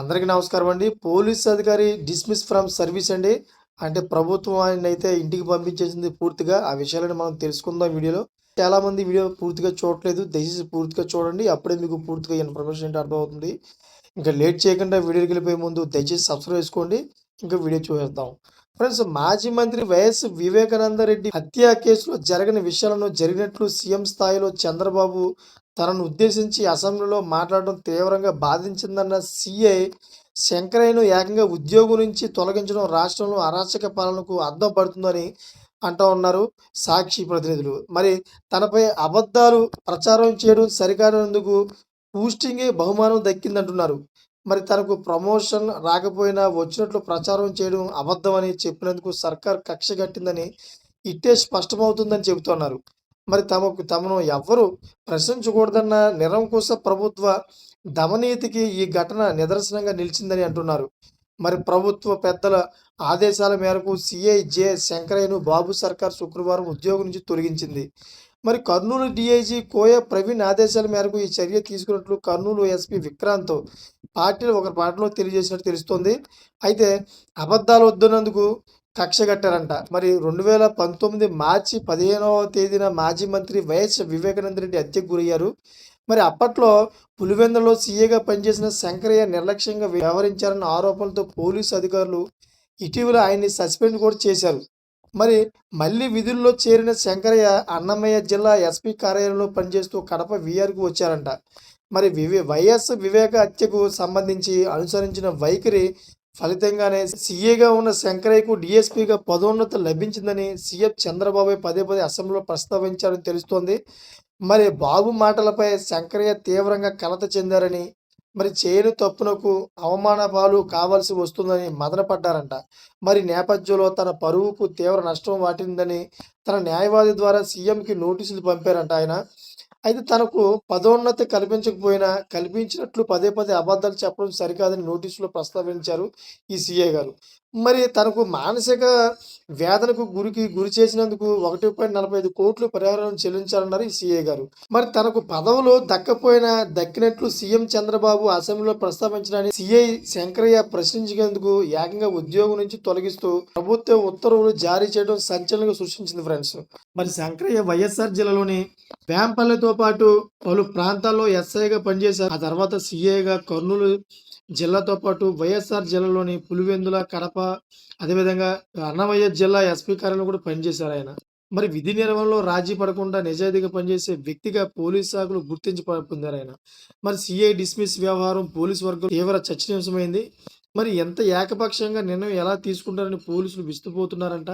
అందరికీ నమస్కారం అండి. పోలీస్ అధికారి డిస్మిస్ ఫ్రమ్ సర్వీస్ అండి. అంటే ప్రభుత్వం ఆయన అయితే ఇంటికి పంపించేసింది పూర్తిగా. ఆ విషయాలను మనం తెలుసుకుందాం వీడియోలో. చాలా మంది వీడియో పూర్తిగా చూడట్లేదు. దయచేసి పూర్తిగా చూడండి. అప్పుడే మీకు పూర్తిగా ఇన్ఫర్మేషన్ ఏంటో అర్థమవుతుంది. ఇంకా లేట్ చేయకుండా వీడియోకి వెళ్ళిపోయే ముందు దయచేసి సబ్స్క్రైబ్ చేసుకోండి. ఇంకా వీడియో చూసేద్దాం. ఫ్రెండ్స్ మాజీ మంత్రి వైఎస్ వివేకానంద రెడ్డి హత్య కేసులో జరగని విషయాలను జరిగినట్లు సీఎం స్థాయిలో చంద్రబాబు తనను ఉద్దేశించి అసెంబ్లీలో మాట్లాడడం తీవ్రంగా బాధించిందన్న సీఐ శంకరయ్యను ఏకంగా ఉద్యోగం నుంచి తొలగించడం రాష్ట్రంలో అరాచక పాలనకు అద్దం పడుతుందని అంటూ ఉన్నారు సాక్షి ప్రతినిధులు. మరి తనపై అబద్ధాలు ప్రచారం చేయడం సరికానందుకు పూస్టింగే బహుమానం దక్కిందంటున్నారు. మరి తనకు ప్రమోషన్ రాకపోయినా వచ్చినట్లు ప్రచారం చేయడం అబద్ధమని చెప్పినందుకు సర్కార్ కక్ష కట్టిందని ఇట్టే స్పష్టమవుతుందని చెబుతున్నారు. మరి తమకు తమను ఎవ్వరూ ప్రశ్నించకూడదన్న నిరంకుశ ప్రభుత్వ దమనీతికి ఈ ఘటన నిదర్శనంగా నిలిచిందని అంటున్నారు. మరి ప్రభుత్వ పెద్దల ఆదేశాల మేరకు సిఐ జె శంకరయ్యను బాబు సర్కార్ శుక్రవారం ఉద్యోగం నుంచి తొలగించింది. మరి కర్నూలు డిఐజీ కోయ ప్రవీణ్ ఆదేశాల మేరకు ఈ చర్య తీసుకున్నట్లు కర్నూలు ఎస్పీ విక్రాంత్ పార్టీలు ఒకరి పాటలో తెలియజేసినట్టు తెలుస్తోంది. అయితే అబద్ధాలు వద్దున్నందుకు కక్ష కట్టారంట. మరి రెండు వేల పంతొమ్మిది మార్చి పదిహేనవ తేదీన మాజీ మంత్రి వైఎస్ వివేకానంద రెడ్డి హత్యకు గురయ్యారు. మరి అప్పట్లో పులివెందులో సీఏగా పనిచేసిన శంకరయ్య నిర్లక్ష్యంగా వ్యవహరించారన్న ఆరోపణలతో పోలీసు అధికారులు ఇటీవల ఆయన్ని సస్పెండ్ కూడా చేశారు. మరి మళ్ళీ విధుల్లో చేరిన శంకరయ్య అన్నమయ్య జిల్లా ఎస్పీ కార్యాలయంలో పనిచేస్తూ కడప విఆర్కు వచ్చారంట. మరి వివే వైఎస్ వివేక హత్యకు సంబంధించి అనుసరించిన వైఖరి ఫలితంగానే సీఏగా ఉన్న శంకరయ్యకు డిఎస్పీగా పదోన్నతి లభించిందని సీఎం చంద్రబాబు పదే పదే అసెంబ్లీలో ప్రస్తావించారని తెలుస్తోంది. మరి బాబు మాటలపై శంకరయ్య తీవ్రంగా కలత చెందారని మరి చేయని తప్పునకు అవమాన పాలు కావాల్సి వస్తుందని మదనపడ్డారంట. మరి నేపథ్యంలో తన పరువుకు తీవ్ర నష్టం వాటిందని తన న్యాయవాది ద్వారా సీఎంకి నోటీసులు పంపారంట ఆయన. అయితే తనకు పదోన్నతి కల్పించకపోయినా కల్పించినట్లు పదే పదే అబద్ధాలు చెప్పడం సరికాదని నోటీసులో ప్రస్తావించారు ఈ సీఏ గారు. మరి తనకు మానసిక వేదనకు గురికి గురి చేసినందుకు ఒకటి పాయింట్ నలభై ఐదు కోట్లు పరిహారం చెల్లించాలన్నారు ఈ సీఏ గారు. మరి తనకు పదవులు దక్కపోయినా దక్కినట్లు సీఎం చంద్రబాబు అసెంబ్లీలో ప్రస్తావించడాన్ని సీఐ శంకరయ్య ప్రశ్నించేందుకు ఏకంగా ఉద్యోగం నుంచి తొలగిస్తూ ప్రభుత్వ ఉత్తర్వులు జారీ చేయడం సంచలనంగా సృష్టించింది ఫ్రెండ్స్. మరి శంకరయ్య వైఎస్ఆర్ జిల్లాలోని వేంపల్లితో పాటు పలు ప్రాంతాల్లో ఎస్ఐగా పనిచేశారు. ఆ తర్వాత సీఏగా కర్నూలు జిల్లాతో పాటు వైఎస్ఆర్ జిల్లాలోని పులివెందుల కడప అదేవిధంగా అన్నమయ్య జిల్లా ఎస్పీ కార్యాలయంలో కూడా పనిచేశారు ఆయన. మరి విధి నిర్వహణలో రాజీ పడకుండా నిజాయితీగా పనిచేసే వ్యక్తిగా పోలీస్ శాఖలు గుర్తించి పొందారు ఆయన. మరి సిఐ డిస్మిస్ వ్యవహారం పోలీస్ వర్గం తీవ్ర చర్చనీయాంశమైంది. మరి ఎంత ఏకపక్షంగా నిర్ణయం ఎలా తీసుకుంటారని పోలీసులు విస్తుపోతున్నారంట?